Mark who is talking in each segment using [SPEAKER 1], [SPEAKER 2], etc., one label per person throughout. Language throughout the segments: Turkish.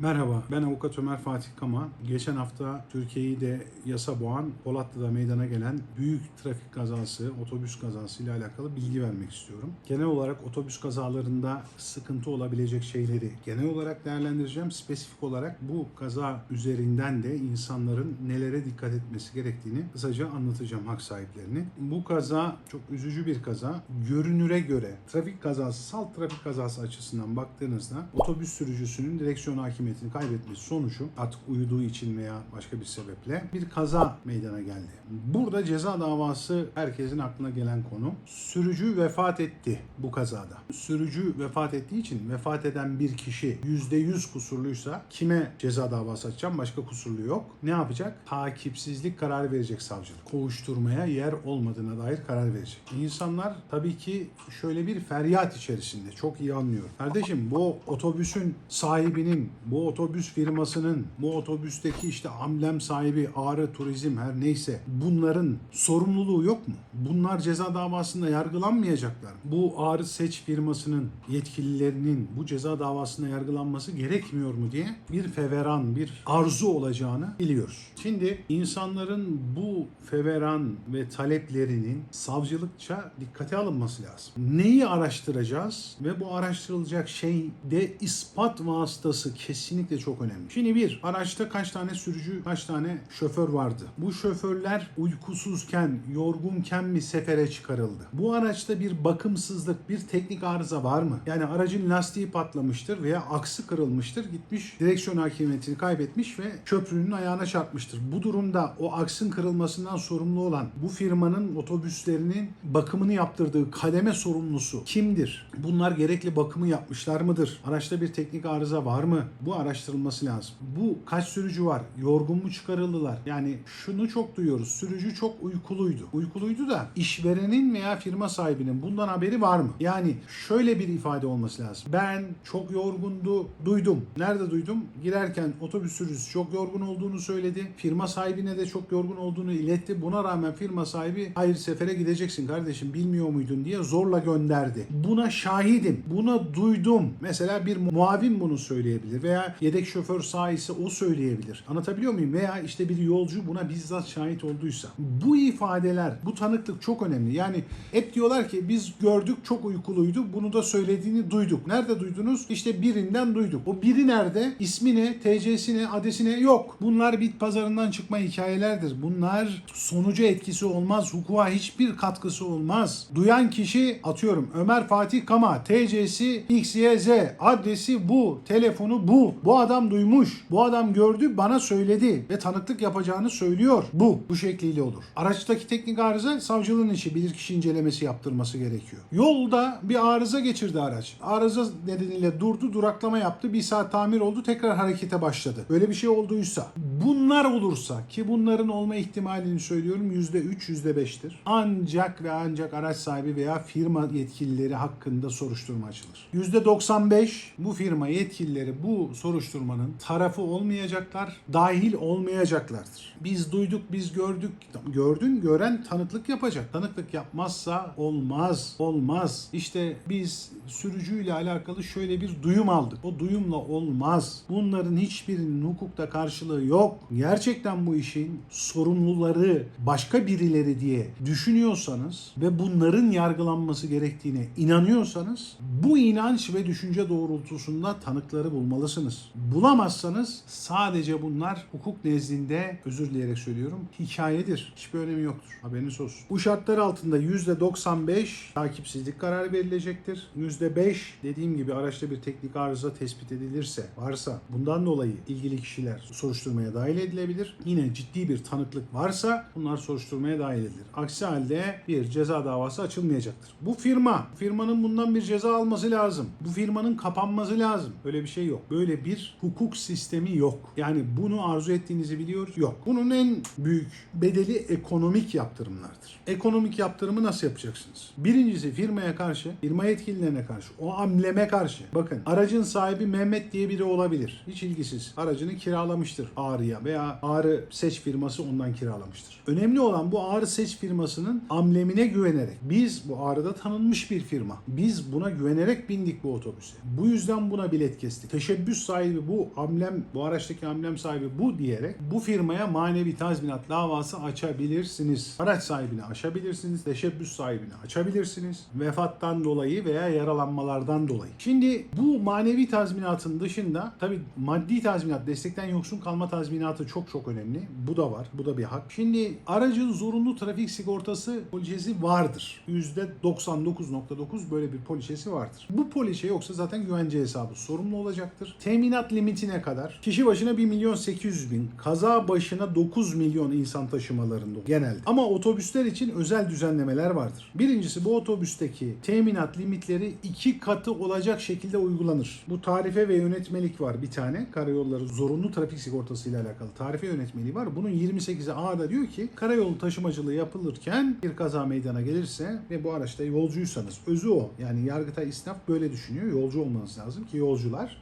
[SPEAKER 1] Merhaba, ben avukat Ömer Fatih Kama. Geçen hafta Türkiye'yi de yasa boğan Polatlı'da meydana gelen büyük trafik kazası, otobüs kazası ile alakalı bilgi vermek istiyorum. Genel olarak otobüs kazalarında sıkıntı olabilecek şeyleri genel olarak değerlendireceğim. Spesifik olarak bu kaza üzerinden de insanların nelere dikkat etmesi gerektiğini kısaca anlatacağım hak sahiplerini. Bu kaza çok üzücü bir kaza. Görünüre göre trafik kazası, salt trafik kazası açısından baktığınızda otobüs sürücüsünün direksiyon hakimiyetini kaybetmesi sonucu artık uyuduğu için veya başka bir sebeple bir kaza meydana geldi. Burada ceza davası herkesin aklına gelen konu. Sürücü vefat etti bu kazada. Sürücü vefat ettiği için vefat eden bir kişi %100 kusurluysa kime ceza davası açacağım? Başka kusurlu yok. Ne yapacak? Takipsizlik kararı verecek savcılık. Kovuşturmaya yer olmadığına dair karar verecek. İnsanlar tabii ki şöyle bir feryat içerisinde. Çok iyi anlıyorum. Kardeşim bu otobüsün sahibinin, bu otobüs firmasının, bu otobüsteki işte amblem sahibi, Ağrı Turizm her neyse bunların sorumluluğu yok mu? Bunlar ceza davasında yargılanmayacaklar. Bu Ağrı Seç firmasının yetkililerinin bu ceza davasında yargılanması gerekmiyor mu diye bir feveran, bir arzu olacağını biliyoruz. Şimdi insanların bu feveran ve taleplerinin savcılıkça dikkate alınması lazım. Neyi araştıracağız ve bu araştırılacak şey de ispat vasıtası kesinlikle çok önemli. Şimdi bir, araçta kaç tane sürücü, kaç tane şoför vardı? Bu şoförler uykusuzken, yorgunken mi sefere çıkarıldı? Bu araçta bir bakımsızlık, bir teknik arıza var mı? Yani aracın lastiği patlamıştır veya aksı kırılmıştır, gitmiş direksiyon hakimiyetini kaybetmiş ve köprünün ayağına çarpmıştır. Bu durumda o aksın kırılmasından sorumlu olan bu firmanın otobüslerinin bakımını yaptırdığı kademe sorumlusu kimdir? Bunlar gerekli bakımı yapmışlar mıdır? Araçta bir teknik arıza var mı? Bu araştırılması lazım. Bu kaç sürücü var? Yorgun mu çıkarıldılar? Yani şunu çok duyuyoruz. Sürücü çok uykuluydu. Uykuluydu da işverenin veya firma sahibinin bundan haberi var mı? Yani şöyle bir ifade olması lazım. Ben çok yorgundu, duydum. Nerede duydum? Girerken otobüs sürücüsü çok yorgun olduğunu söyledi. Firma sahibine de çok yorgun olduğunu iletti. Buna rağmen firma sahibi hayır sefere gideceksin kardeşim bilmiyor muydun diye zorla gönderdi. Buna şahidim. Buna duydum. Mesela bir muavin bunu söyleyebilir veya yedek şoför sahisi o söyleyebilir. Anlatabiliyor muyum? Veya işte bir yolcu buna bizzat şahit olduysa. Bu ifadeler, bu tanıklık çok önemli. Yani hep diyorlar ki biz gördük çok uykuluydu. Bunu da söylediğini duyduk. Nerede duydunuz? İşte birinden duyduk. O biri nerede? İsmi ne? TC'si ne? Adresi ne? Yok. Bunlar bit pazarından çıkma hikayelerdir. Bunlar sonucu etkisi olmaz. Hukuka hiçbir katkısı olmaz. Duyan kişi atıyorum Ömer Fatih Kama TC'si XYZ adresi bu telefonu bu bu adam duymuş bu adam gördü bana söyledi ve tanıklık yapacağını söylüyor bu bu şekliyle olur. Araçtaki teknik arıza savcılığın işi bilirkişi incelemesi yaptırması gerekiyor. Yolda bir arıza geçirdi araç. Arıza nedeniyle durdu duraklama yaptı bir saat tamir oldu tekrar harekete başladı. Böyle bir şey olduysa bunlar olursa ki bunların olma ihtimalini söylüyorum %3 %5'tir. Ancak ve ancak araç sahibi veya firma yetkilileri hakkında soruşturma açılır. %95 bu firma yetkilileri bu soruşturmanın tarafı olmayacaklar, dahil olmayacaklardır. Biz duyduk, biz gördük. Gördün, gören tanıklık yapacak. Tanıklık yapmazsa olmaz, olmaz. İşte biz sürücüyle alakalı şöyle bir duyum aldık. O duyumla olmaz. Bunların hiçbirinin hukukta karşılığı yok. Gerçekten bu işin sorumluları başka birileri diye düşünüyorsanız ve bunların yargılanması gerektiğine inanıyorsanız bu inanç ve düşünce doğrultusunda tanıkları bulmalısınız. Bulamazsanız sadece bunlar hukuk nezdinde özür dileyerek söylüyorum hikayedir. Hiçbir önemi yoktur. Haberiniz olsun. Bu şartlar altında %95 takipsizlik kararı verilecektir. %5 dediğim gibi araçta bir teknik arıza tespit edilirse varsa bundan dolayı ilgili kişiler soruşturmaya dahil edilebilir. Yine ciddi bir tanıklık varsa bunlar soruşturmaya dahil edilir. Aksi halde bir ceza davası açılmayacaktır. Bu firma, firmanın bundan bir ceza alması lazım. Bu firmanın kapanması lazım. Öyle bir şey yok. Böyle bir hukuk sistemi yok. Yani bunu arzu ettiğinizi biliyoruz. Yok. Bunun en büyük bedeli ekonomik yaptırımlardır. Ekonomik yaptırımı nasıl yapacaksınız? Birincisi firmaya karşı, firma yetkililerine karşı, o ambleme karşı. Bakın aracın sahibi Mehmet diye biri olabilir. Hiç ilgisiz. Aracını kiralamıştır Ağrı'ya veya Ağrı Seç firması ondan kiralamıştır. Önemli olan bu Ağrı Seç firmasının amblemine güvenerek biz bu Ağrı'da tanınmış bir firma. Biz buna güvenerek bindik bu otobüse. Bu yüzden buna bilet kestik. Teşebbüs sahibi bu, amblem, bu araçtaki amblem sahibi bu diyerek bu firmaya manevi tazminat davası açabilirsiniz. Araç sahibini aşabilirsiniz, teşebbüs sahibini açabilirsiniz. Vefattan dolayı veya yaralanmalardan dolayı. Şimdi bu manevi tazminatın dışında tabii maddi tazminat, destekten yoksun kalma tazminatı çok çok önemli. Bu da var. Bu da bir hak. Şimdi aracın zorunlu trafik sigortası poliçesi vardır. %99.9 böyle bir poliçesi vardır. Bu poliçe yoksa zaten güvence hesabı sorumlu olacaktır. Teminat limitine kadar kişi başına 1 milyon 800 bin, kaza başına 9 milyon insan taşımalarında genelde. Ama otobüsler için özel düzenlemeler vardır. Birincisi bu otobüsteki teminat limitleri iki katı olacak şekilde uygulanır. Bu tarife ve yönetmelik var bir tane. Karayolları zorunlu trafik sigortası ile alakalı tarife yönetmeliği var. Bunun 28'i A'da diyor ki karayolu taşımacılığı yapılırken bir kaza meydana gelirse ve bu araçta yolcuysanız özü o. Yani Yargıtay İsnaf böyle düşünüyor. Yolcu olmanız lazım ki yolcular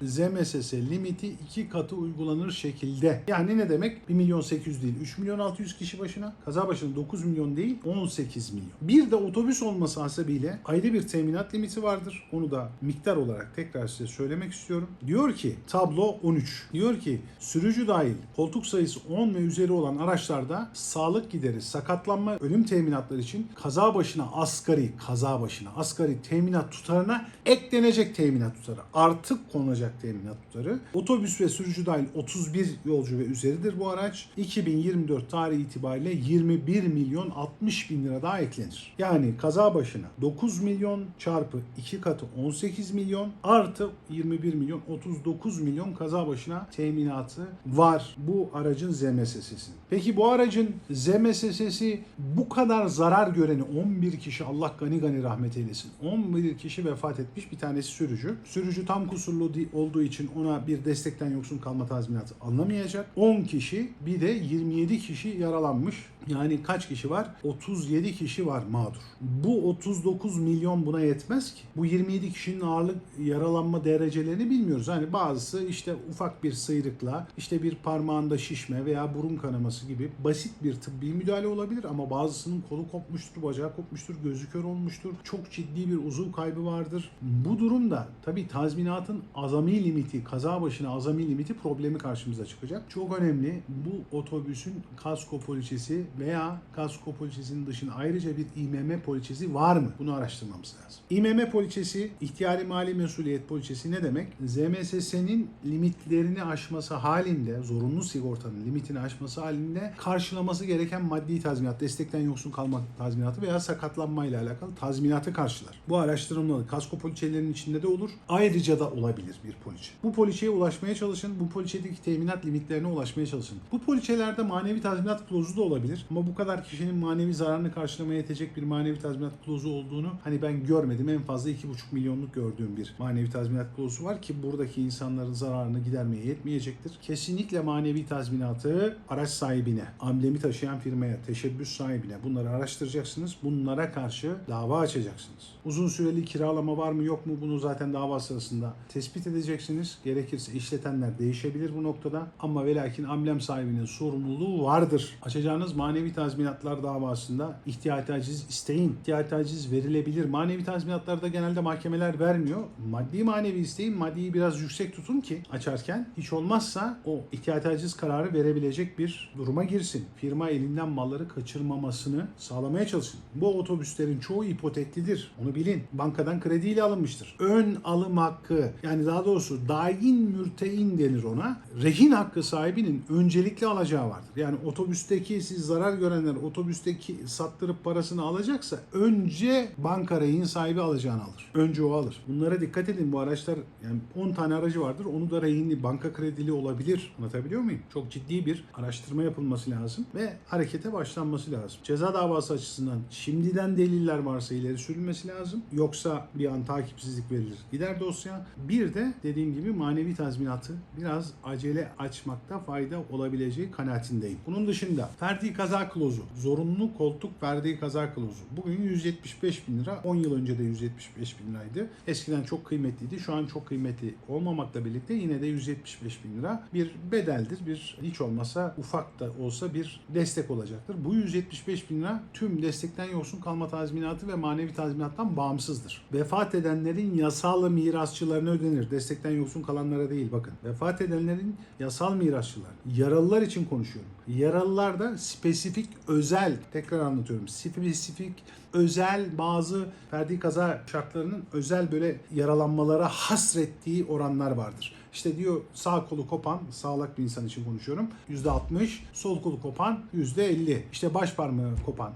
[SPEAKER 1] ZMSS limiti iki katı uygulanır şekilde. Yani ne demek? 1 milyon 800 değil 3 milyon 600 kişi başına. Kaza başına 9 milyon değil 18 milyon. Bir de otobüs olması hasebiyle ayrı bir teminat limiti vardır. Onu da miktar olarak tekrar size söylemek istiyorum. Diyor ki tablo 13. Diyor ki sürücü dahil koltuk sayısı 10 ve üzeri olan araçlarda sağlık gideri, sakatlanma, ölüm teminatları için kaza başına asgari, kaza başına asgari teminat tutarına eklenecek teminat tutarı. Artık konulacak teminat tutarı. Otobüs ve sürücü dahil 31 yolcu ve üzeridir bu araç. 2024 tarihi itibariyle 21 milyon 60 bin lira daha eklenir. Yani kaza başına 9 milyon çarpı 2 katı 18 milyon artı 21 milyon 39 milyon kaza başına teminatı var bu aracın ZMSS'sinin. Peki bu aracın ZMSS'si bu kadar zarar göreni 11 kişi Allah gani gani rahmet eylesin. 11 kişi vefat etmiş bir tanesi sürücü. Sürücü tam kusurlu olduğu için ona bir destekten yoksun kalma tazminatı alınamayacak. 10 kişi bir de 27 kişi yaralanmış. Yani kaç kişi var? 37 kişi var mağdur. Bu 39 milyon buna yetmez ki. Bu 27 kişinin ağırlık yaralanma derecelerini bilmiyoruz. Hani bazısı işte ufak bir sıyrıkla, işte bir parmağında şişme veya burun kanaması gibi basit bir tıbbi müdahale olabilir ama bazısının kolu kopmuştur, bacağı kopmuştur, gözü kör olmuştur. Çok ciddi bir uzuv kaybı vardır. Bu durumda tabii tazminatın azami limiti, kaza başına azami limiti problemi karşımıza çıkacak. Çok önemli bu otobüsün kasko poliçesi veya kasko poliçesinin dışında ayrıca bir İMM poliçesi var mı? Bunu araştırmamız lazım. İMM poliçesi, ihtiyari mali mesuliyet poliçesi ne demek? ZMSS'nin limitlerini aşması halinde, zorunlu sigortanın limitini aşması halinde karşılaması gereken maddi tazminat, destekten yoksun kalma tazminatı veya sakatlanma ile alakalı tazminatı karşılar. Bu araştırılmalı. Kasko poliçelerinin içinde de olur. Ayrıca da olabilir bir poliçe. Bu poliçeye ulaşmaya çalışın. Bu poliçedeki teminat limitlerine ulaşmaya çalışın. Bu poliçelerde manevi tazminat klozu da olabilir. Ama bu kadar kişinin manevi zararını karşılamaya yetecek bir manevi tazminat klozu olduğunu hani ben görmedim. En fazla 2,5 milyonluk gördüğüm bir manevi tazminat klozu var ki buradaki insanların zararını gidermeye yetmeyecektir. Kesinlikle manevi tazminatı araç sahibine, amblemi taşıyan firmaya, teşebbüs sahibine bunları araştıracaksınız. Bunlara karşı dava açacaksınız. Uzun süreli kiralama var mı yok mu bunu zaten dava sırasında tespit edeceksiniz. Gerekirse işletenler değişebilir bu noktada ama ve lakin amblem sahibinin sorumluluğu vardır. Açacağınız manevi tazminatlar davasında ihtiyat aciz isteyin. İhtiyat aciz verilebilir. Manevi tazminatlarda genelde mahkemeler vermiyor. Maddi manevi isteyin. Maddiyi biraz yüksek tutun ki açarken hiç olmazsa o ihtiyat aciz kararı verebilecek bir duruma girsin. Firma elinden malları kaçırmamasını sağlamaya çalışın. Bu otobüslerin çoğu ipoteklidir. Onu bilin. Bankadan krediyle alınmıştır. Ön alım hakkı yani daha doğrusu dain mürtein denir ona. Rehin hakkı sahibinin öncelikli alacağı vardır. Yani otobüsteki siz zarar görenler otobüsteki sattırıp parasını alacaksa önce banka rehin sahibi alacağını alır. Önce o alır. Bunlara dikkat edin bu araçlar yani 10 tane aracı vardır. Onu da rehinli banka kredili olabilir. Anlatabiliyor muyum? Çok ciddi bir araştırma yapılması lazım ve harekete başlanması lazım. Ceza davası açısından şimdiden deliller varsa ileri sürülmesi lazım. Yoksa bir an takipsizlik verilir. Gider dosya. Bir de dediğim gibi manevi tazminatı biraz acele açmakta fayda olabileceği kanaatindeyim. Bunun dışında ferdi kaza kılavuzu. Zorunlu koltuk verdiği kaza kılavuzu. Bugün 175 bin lira. 10 yıl önce de 175 bin liraydı. Eskiden çok kıymetliydi. Şu an çok kıymetli olmamakla birlikte yine de 175 bin lira bir bedeldir. Bir hiç olmasa ufak da olsa bir destek olacaktır. Bu 175 bin lira tüm destekten yoksun kalma tazminatı ve manevi tazminattan bağımsızdır. Vefat edenlerin yasal mirasçılarına ödenir. Destekten yoksun kalanlara değil bakın. Vefat edenlerin yasal mirasçılar. Yaralılar için konuşuyorum. Yaralılar da spesifik özel tekrar anlatıyorum. Spesifik özel bazı ferdi kaza şartlarının özel böyle yaralanmalara hasrettiği oranlar vardır. İşte diyor sağ kolu kopan, sağlak bir insan için konuşuyorum. %60, sol kolu kopan %50. İşte baş parmağı kopan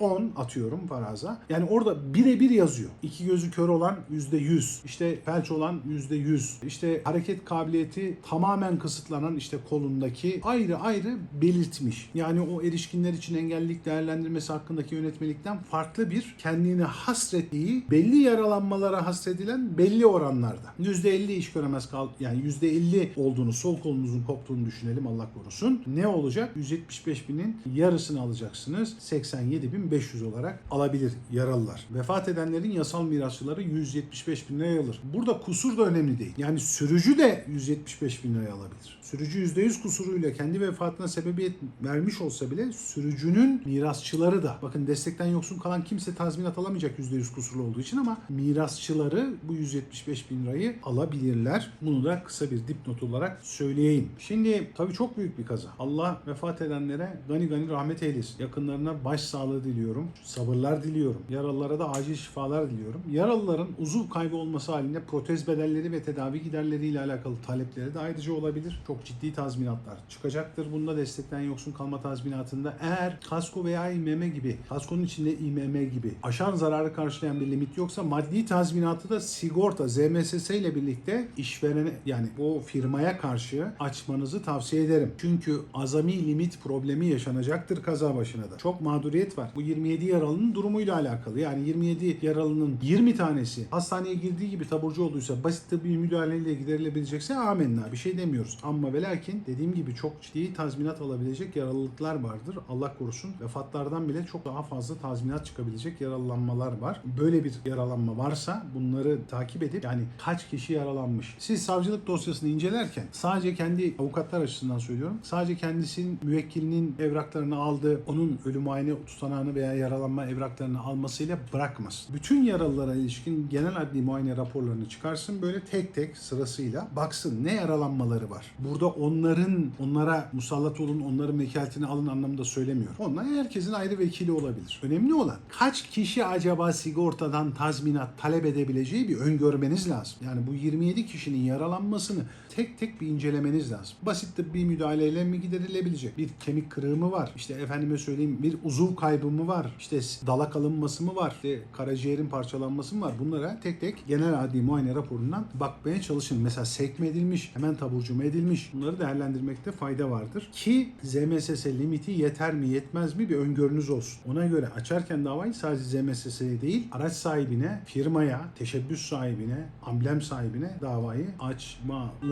[SPEAKER 1] %10 atıyorum faraza. Yani orada birebir yazıyor. İki gözü kör olan %100. İşte felç olan %100. İşte hareket kabiliyeti tamamen kısıtlanan işte kolundaki ayrı ayrı belirtmiş. Yani o erişkinler için engellilik değerlendirmesi hakkındaki yönetmelikten farklı bir kendine hasrettiği belli yaralanmalara hasredilen belli oranlarda. %50 iş göremez kal yani %50 olduğunu sol kolunuzun koptuğunu düşünelim Allah korusun. Ne olacak? 175 binin yarısını alacaksınız. 87.500 olarak alabilir yaralılar. Vefat edenlerin yasal mirasçıları 175 bin liraya alır. Burada kusur da önemli değil. Yani sürücü de 175 bin liraya alabilir. Sürücü %100 kusuruyla kendi vefatına sebebiyet vermiş olsa bile sürücünün mirasçıları da bakın destekten yoksun kalan kimse tazminat alamayacak %100 kusurlu olduğu için ama mirasçıları bu 175 bin lirayı alabilirler. Bunu da kısa bir dipnot olarak söyleyeyim. Şimdi tabii çok büyük bir kaza. Allah vefat edenlere gani gani rahmet eylesin. Yakınlarına başsağlığı diliyorum. Sabırlar diliyorum. Yaralılara da acil şifalar diliyorum. Yaralıların uzuv kaybı olması halinde protez bedelleri ve tedavi giderleriyle alakalı talepleri de ayrıca olabilir. Çok ciddi tazminatlar çıkacaktır. Bunda destekten yoksun kalma tazminatında eğer kasko veya İMM gibi, kaskonun içinde İMM gibi aşan zararı karşılayan bir limit yoksa maddi tazminatı da sigorta ZMSS ile birlikte işverene yani o firmaya karşı açmanızı tavsiye ederim. Çünkü azami limit problemi yaşanacaktır kaza başına da. Çok mağduriyet var. Bu 27 yaralının durumuyla alakalı. Yani 27 yaralının 20 tanesi hastaneye girdiği gibi taburcu olduysa basit tıbbi müdahaleyle giderilebilecekse amenna bir şey demiyoruz. Ama ve lakin dediğim gibi çok ciddi tazminat alabilecek yaralılıklar vardır. Allah korusun vefatlardan bile çok daha fazla tazminat çıkabilecek yaralanmalar var. Böyle bir yaralanma varsa bunları takip edip yani kaç kişi yaralanmış. Siz savcılık dosyasını incelerken sadece kendi avukatlar açısından söylüyorum. Sadece kendisinin müvekkilinin evraklarını aldı, onun ölüm muayene tutanağını veya yaralanma evraklarını almasıyla bırakmasın. Bütün yaralılara ilişkin genel adli muayene raporlarını çıkarsın böyle tek tek sırasıyla baksın ne yaralanmaları var. Burada onların onlara musallat olun, onların vekaletini alın anlamında söylemiyorum. Onlar herkesin ayrı vekili olabilir. Önemli olan kaç kişi acaba sigortadan tazminat talep edebileceği bir öngörmeniz lazım. Yani bu 27 kişinin yaralanmasını tek tek bir incelemeniz lazım. Basit tıbbi müdahaleyle mi giderilebilecek? Bir kemik kırığı mı var? İşte efendime söyleyeyim bir uzuv kaybı mı var? İşte dalak alınması mı var? İşte karaciğerin parçalanması mı var? Bunlara tek tek genel adli muayene raporundan bakmaya çalışın. Mesela sevk mi edilmiş? Hemen taburcu mu edilmiş? Bunları değerlendirmekte fayda vardır. Ki ZMSS limiti yeter mi yetmez mi bir öngörünüz olsun. Ona göre açarken davayı sadece ZMSS'ye değil araç sahibine, firmaya, teşebbüs sahibine, amblem sahibine davayı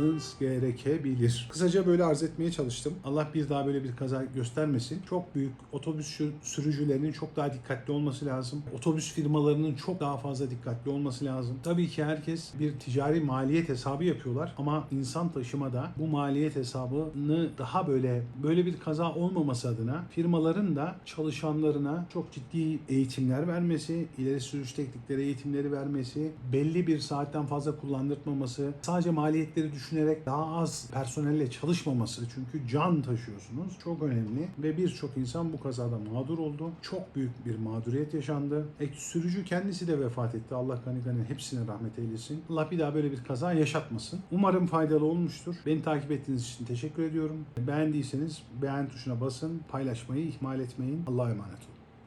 [SPEAKER 1] açmanız gerekebilir. Kısaca böyle arz etmeye çalıştım. Allah bir daha böyle bir kaza göstermesin. Çok büyük otobüs sür- sürücülerinin çok daha dikkatli olması lazım. Otobüs firmalarının çok daha fazla dikkatli olması lazım. Tabii ki herkes bir ticari maliyet hesabı yapıyorlar ama insan taşımada bu maliyet hesabını daha böyle böyle bir kaza olmaması adına firmaların da çalışanlarına çok ciddi eğitimler vermesi, ileri sürüş teknikleri eğitimleri vermesi, belli bir saatten fazla kullandırtmaması, sadece maliyetleri düşünerek daha az personelle çalışmaması çünkü can taşıyorsunuz çok önemli ve birçok insan bu kazada mağdur oldu. Çok büyük bir mağduriyet yaşandı. E, sürücü kendisi de vefat etti. Allah gani gani hepsine rahmet eylesin. Allah bir daha böyle bir kaza yaşatmasın. Umarım faydalı olmuştur. Beni takip ettiğiniz için teşekkür ediyorum. Beğendiyseniz beğen tuşuna basın. Paylaşmayı ihmal etmeyin. Allah'a emanet olun.